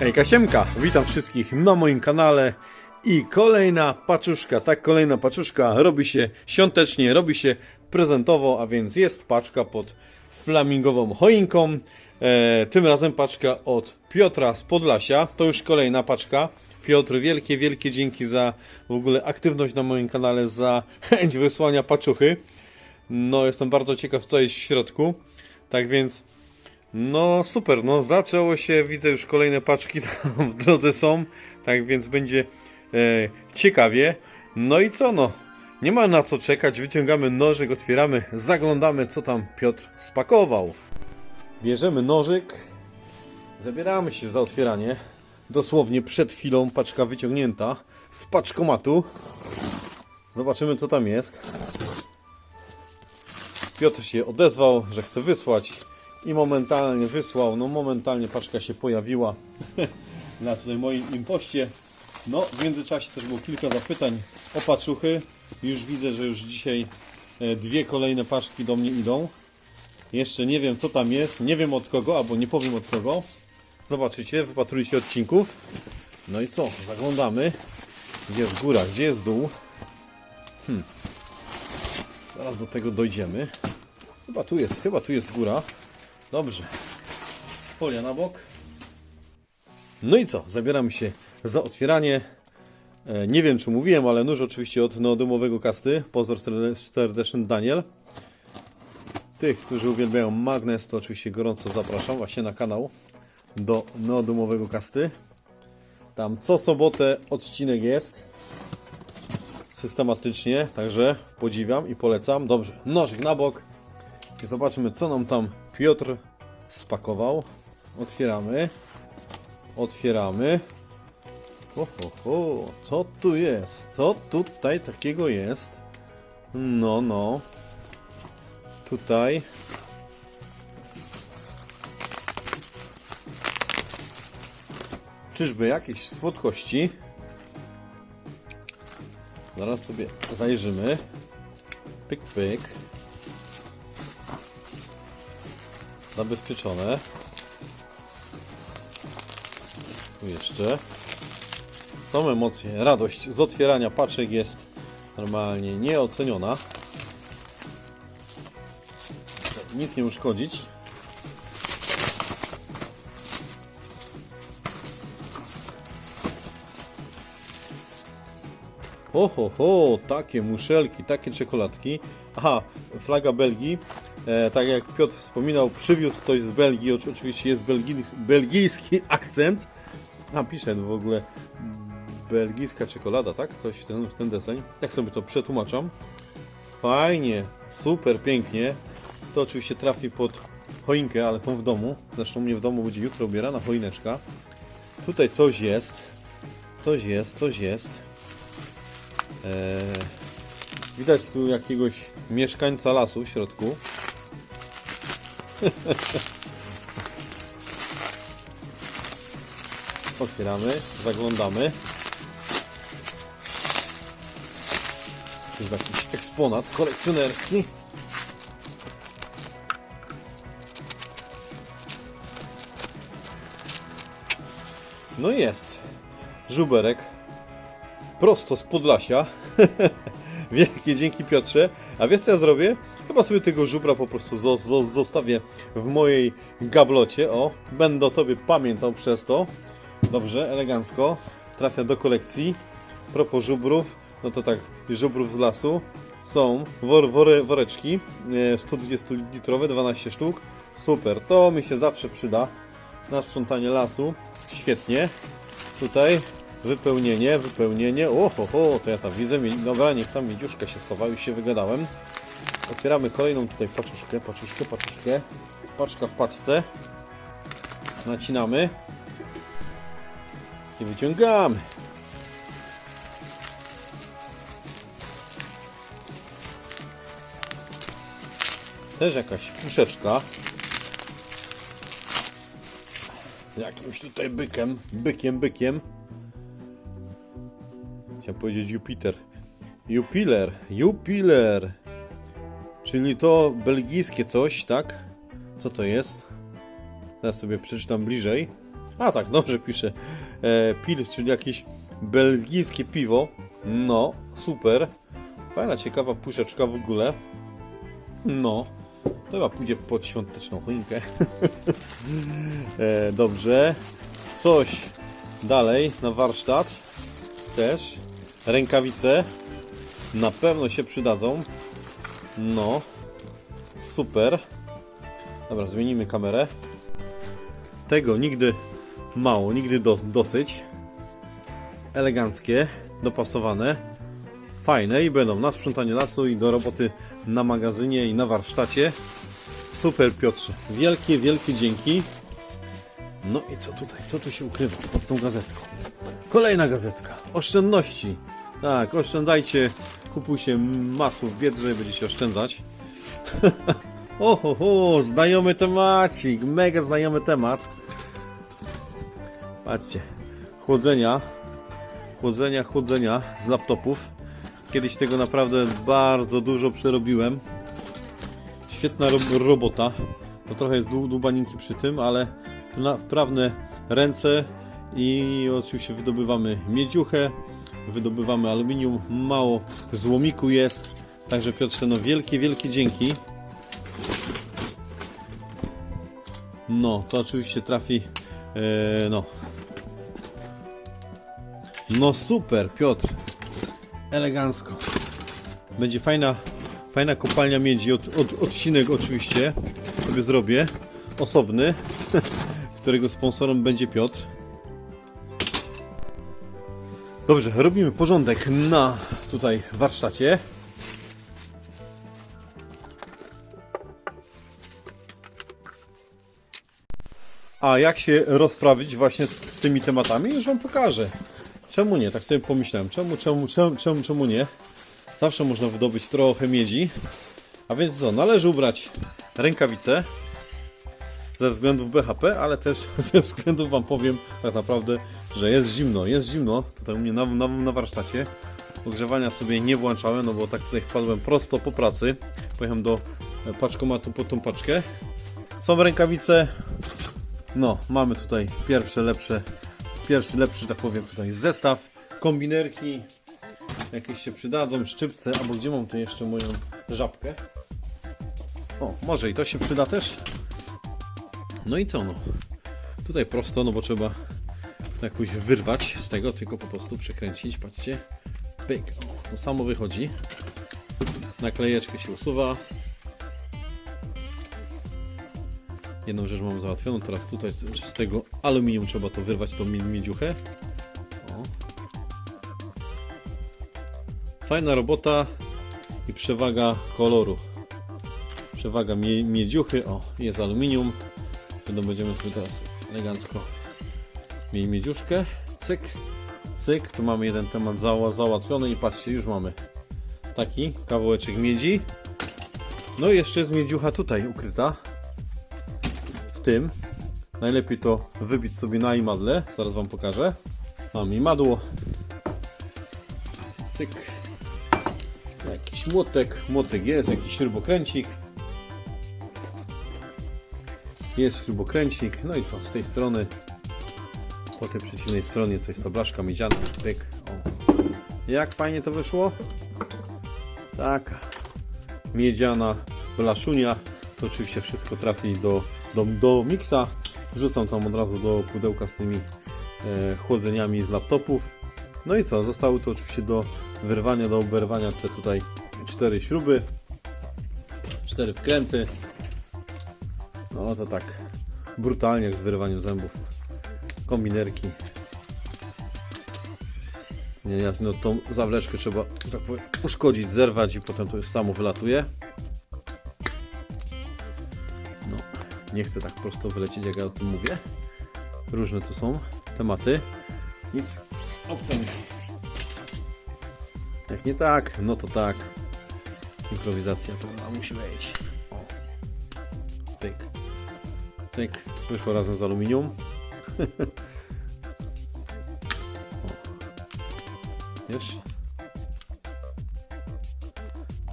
Hejka Siemka, witam wszystkich na moim kanale i kolejna paczuszka, tak kolejna paczuszka robi się świątecznie, robi się prezentowo, a więc jest paczka pod flamingową choinką, e, tym razem paczka od Piotra z Podlasia, to już kolejna paczka. Piotr, wielkie, wielkie dzięki za w ogóle aktywność na moim kanale, za chęć wysłania paczuchy. No, jestem bardzo ciekaw, co jest w środku. Tak więc no super, no zaczęło się, widzę już kolejne paczki tam w drodze są, tak więc będzie e, ciekawie. No i co no, nie ma na co czekać, wyciągamy nożyk, otwieramy, zaglądamy co tam Piotr spakował. Bierzemy nożyk, zabieramy się za otwieranie. Dosłownie przed chwilą paczka wyciągnięta z paczkomatu. Zobaczymy co tam jest. Piotr się odezwał, że chce wysłać i momentalnie wysłał, no momentalnie paczka się pojawiła na tutaj moim impoście. No w międzyczasie też było kilka zapytań o paczuchy. Już widzę, że już dzisiaj e, dwie kolejne paczki do mnie idą. Jeszcze nie wiem co tam jest, nie wiem od kogo, albo nie powiem od kogo. Zobaczycie, wypatrujcie odcinków. No i co, zaglądamy. Gdzie jest góra, gdzie jest dół? Hmm. Zaraz do tego dojdziemy. Chyba tu jest, chyba tu jest góra. Dobrze. Folia na bok. No i co? Zabieramy się za otwieranie. E, Nie wiem, czy mówiłem, ale nóż oczywiście od neodymowego kasty. Pozor serde- serdeczny Daniel. Tych, którzy uwielbiają magnes, to oczywiście gorąco zapraszam właśnie na kanał do neodymowego kasty. Tam co sobotę odcinek jest. Systematycznie, także podziwiam i polecam. Dobrze, nożyk na bok. Zobaczmy, co nam tam Piotr spakował. Otwieramy. Otwieramy. Ho, ho, ho. Co tu jest? Co tutaj takiego jest? No, no. Tutaj. Czyżby jakieś słodkości? Zaraz sobie zajrzymy. Pyk, pyk. Zabezpieczone. Tu jeszcze. Są emocje. Radość z otwierania paczek jest normalnie nieoceniona. Nic nie uszkodzić. Ho, ho, ho, takie muszelki, takie czekoladki. Aha, flaga Belgii. E, tak jak Piotr wspominał, przywiózł coś z Belgii. Oczy- Oczywiście jest belgijski, akcent. A, pisze w ogóle belgijska czekolada, tak? Coś ten, ten deseń. Tak sobie to przetłumaczam. Fajnie, super, pięknie. To oczywiście trafi pod choinkę, ale tą w domu. Zresztą mnie w domu będzie jutro ubierana choineczka. Tutaj coś jest. Coś jest, coś jest. Eee, widać tu jakiegoś mieszkańca lasu w środku. Otwieramy, zaglądamy. To jest jakiś eksponat kolekcjonerski. No jest. Żuberek. Prosto z Podlasia. Wielkie dzięki Piotrze. A wiesz co ja zrobię? Chyba sobie tego żubra po prostu zo- zo- zostawię w mojej gablocie. O, będę o tobie pamiętał przez to. Dobrze, elegancko. Trafia do kolekcji. Propos żubrów, no to tak, żubrów z lasu. Są wor, wory, woreczki e, 120 litrowe, 12 sztuk. Super, to mi się zawsze przyda na sprzątanie lasu. Świetnie. Tutaj wypełnienie, wypełnienie. Oho, ho, to ja tam widzę. Dobra, niech tam miedziuszka się schowa, już się wygadałem. Otwieramy kolejną tutaj paczuszkę, paczuszkę, paczuszkę. Paczka w paczce. Nacinamy. I wyciągamy. Też jakaś puszeczka. Z jakimś tutaj bykiem, bykiem, bykiem. Chciałem powiedzieć Jupiter. Jupiler, Jupiler. Czyli to belgijskie coś, tak? Co to jest? Teraz sobie przeczytam bliżej. A tak, dobrze pisze. E, Pils, czyli jakieś belgijskie piwo. No, super. Fajna, ciekawa puszeczka w ogóle. No, to chyba pójdzie pod świąteczną choinkę. e, dobrze. Coś dalej na warsztat. Też. Rękawice. Na pewno się przydadzą. No. Super. Dobra, zmienimy kamerę. Tego nigdy mało, nigdy do, dosyć. Eleganckie, dopasowane, fajne i będą na sprzątanie lasu i do roboty na magazynie i na warsztacie. Super Piotrze, wielkie, wielkie dzięki. No i co tutaj, co tu się ukrywa pod tą gazetką? Kolejna gazetka, oszczędności. Tak, oszczędzajcie, kupujcie masło w Biedrze, będziecie oszczędzać. Oho, ho, znajomy temacik, mega znajomy temat. Patrzcie, chłodzenia, chłodzenia, chłodzenia z laptopów. Kiedyś tego naprawdę bardzo dużo przerobiłem. Świetna ro robota. To trochę jest dłu- dłubaninki przy tym, ale na wprawne ręce i oczywiście wydobywamy miedziuchę, wydobywamy aluminium, mało złomiku jest. Także Piotrze, no wielkie, wielkie dzięki. No, to oczywiście trafi. e, no. No super, Piotr. Elegancko. Będzie fajna, fajna kopalnia miedzi. Od, od, odcinek oczywiście sobie zrobię. Osobny, którego sponsorem będzie Piotr. Dobrze, robimy porządek na tutaj warsztacie. A jak się rozprawić właśnie z tymi tematami, już Wam pokażę. Czemu nie? Tak sobie pomyślałem. Czemu, czemu, czemu, czemu, czemu nie? Zawsze można wydobyć trochę miedzi. A więc co? Należy ubrać rękawice ze względów BHP, ale też ze względów Wam powiem tak naprawdę, że jest zimno. Jest zimno tutaj u mnie na, na, na warsztacie. Ogrzewania sobie nie włączałem, no bo tak tutaj wpadłem prosto po pracy. Pojechałem do e, paczkomatu po tą paczkę. Są rękawice, no, mamy tutaj pierwsze lepsze, pierwszy lepszy, tak powiem, tutaj zestaw, kombinerki, jakieś się przydadzą, szczypce, albo gdzie mam tu jeszcze moją żabkę? O, może i to się przyda też. No i co no? Tutaj prosto, no bo trzeba to jakoś wyrwać z tego, tylko po prostu przekręcić, patrzcie. Pyk, o, to samo wychodzi. Naklejeczkę się usuwa, Jedną rzecz mamy załatwioną, teraz tutaj z tego aluminium trzeba to wyrwać, tą mie- miedziuchę. O. Fajna robota i przewaga koloru. Przewaga mie miedziuchy, o jest aluminium. Będą będziemy sobie teraz elegancko mieli miedziuszkę. Cyk, cyk, tu mamy jeden temat za załatwiony i patrzcie, już mamy taki kawałeczek miedzi. No i jeszcze jest miedziucha tutaj ukryta w tym najlepiej to wybić sobie na imadle. Zaraz Wam pokażę. Mam imadło. Cyk. Jakiś młotek. Młotek jest, jakiś śrubokręcik. Jest śrubokręcik. No i co? Z tej strony po tej przeciwnej stronie coś ta blaszka miedziana. Pyk. O. Jak fajnie to wyszło? Tak. Miedziana blaszunia. To oczywiście wszystko trafi do, do, do miksa. Wrzucam tam od razu do pudełka z tymi e, chłodzeniami z laptopów. No i co? Zostały to oczywiście do wyrwania, do oberwania te tutaj cztery śruby, cztery wkręty. No to tak brutalnie jak z wyrywaniem zębów. Kombinerki. Nie, jasne, no tą zawleczkę trzeba, tak powiem, uszkodzić, zerwać i potem to już samo wylatuje. No, nie chcę tak prosto wylecieć, jak ja o tym mówię. Różne tu są tematy. Nic obcego. Jak nie tak, no to tak. Improwizacja to musi być. O. Tyk. Tyk. Wyszło razem z aluminium.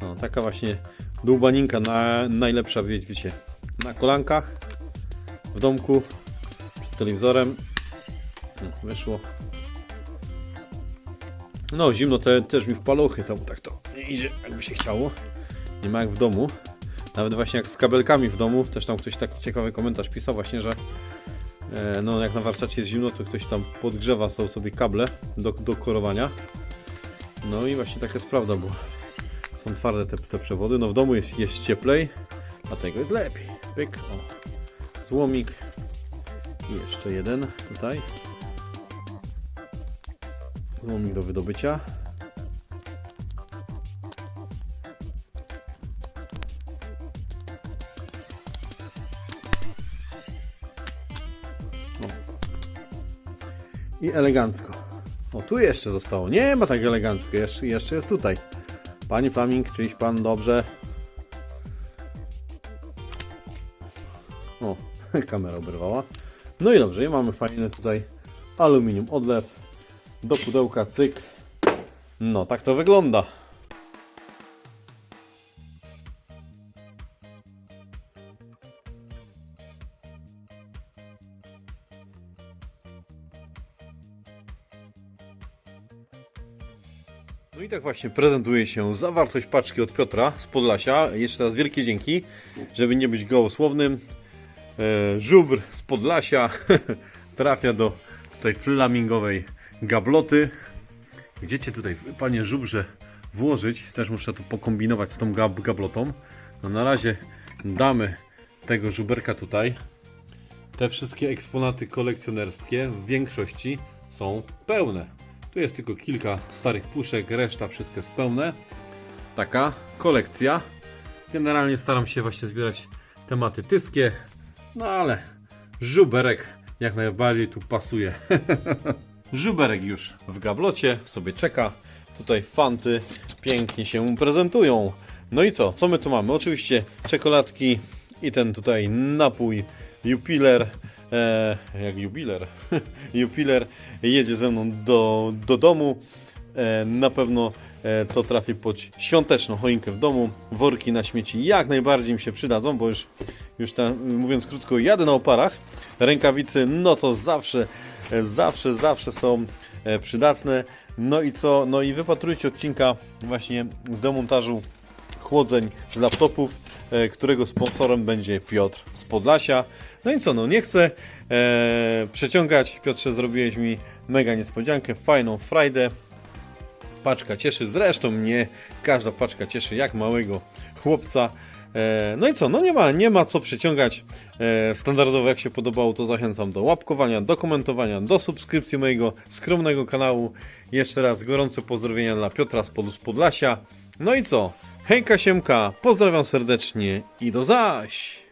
No, taka właśnie dłubaninka na, najlepsza, wie- wiecie, na kolankach, w domku, przed telewizorem wyszło. No, zimno te, też mi w paluchy, to tak to nie idzie, jakby się chciało. Nie ma jak w domu. Nawet właśnie jak z kabelkami w domu, też tam ktoś taki ciekawy komentarz pisał właśnie, że no jak na warsztacie jest zimno, to ktoś tam podgrzewa sobie kable do, do korowania. No i właśnie tak jest prawda, bo są twarde te, te przewody. No w domu jest, jest cieplej, dlatego jest lepiej. Pyk, o. Złomik. I jeszcze jeden tutaj. Złomik do wydobycia. I elegancko. O, tu jeszcze zostało. Nie ma tak elegancko. Jeszcze, jeszcze jest tutaj. Pani Flaming, czyś pan dobrze? O, kamera oberwała. No i dobrze, i mamy fajny tutaj aluminium odlew do pudełka, cyk. No, tak to wygląda. No i tak właśnie prezentuje się zawartość paczki od Piotra z Podlasia. Jeszcze raz wielkie dzięki, żeby nie być gołosłownym. E, żubr z Podlasia trafia do tutaj flamingowej gabloty. Gdzie cię tutaj, panie żubrze, włożyć? Też muszę to pokombinować z tą gab gablotą. No na razie damy tego żuberka tutaj. Te wszystkie eksponaty kolekcjonerskie w większości są pełne. Tu jest tylko kilka starych puszek, reszta wszystko jest. Taka kolekcja. Generalnie staram się właśnie zbierać tematy tyskie, no ale żuberek jak najbardziej tu pasuje. żuberek już w gablocie sobie czeka. Tutaj fanty pięknie się prezentują. No i co? Co my tu mamy? Oczywiście czekoladki i ten tutaj napój Jupiler. E, jak jubiler. jupiler jedzie ze mną do, do domu. E, na pewno e, to trafi pod świąteczną choinkę w domu. Worki na śmieci jak najbardziej mi się przydadzą, bo już, już tam, mówiąc krótko, jadę na oparach. Rękawicy, no to zawsze, e, zawsze, zawsze są e, przydatne. No i co? No i wypatrujcie odcinka właśnie z demontażu chłodzeń z laptopów, e, którego sponsorem będzie Piotr z Podlasia. No i co, no nie chcę e, przeciągać. Piotrze, zrobiłeś mi mega niespodziankę, fajną frajdę. Paczka cieszy, zresztą mnie każda paczka cieszy jak małego chłopca. E, no i co, no nie ma, nie ma co przeciągać. E, standardowo jak się podobało, to zachęcam do łapkowania, do komentowania, do subskrypcji mojego skromnego kanału. Jeszcze raz gorące pozdrowienia dla Piotra z Podlasia. No i co, hejka siemka, pozdrawiam serdecznie i do zaś!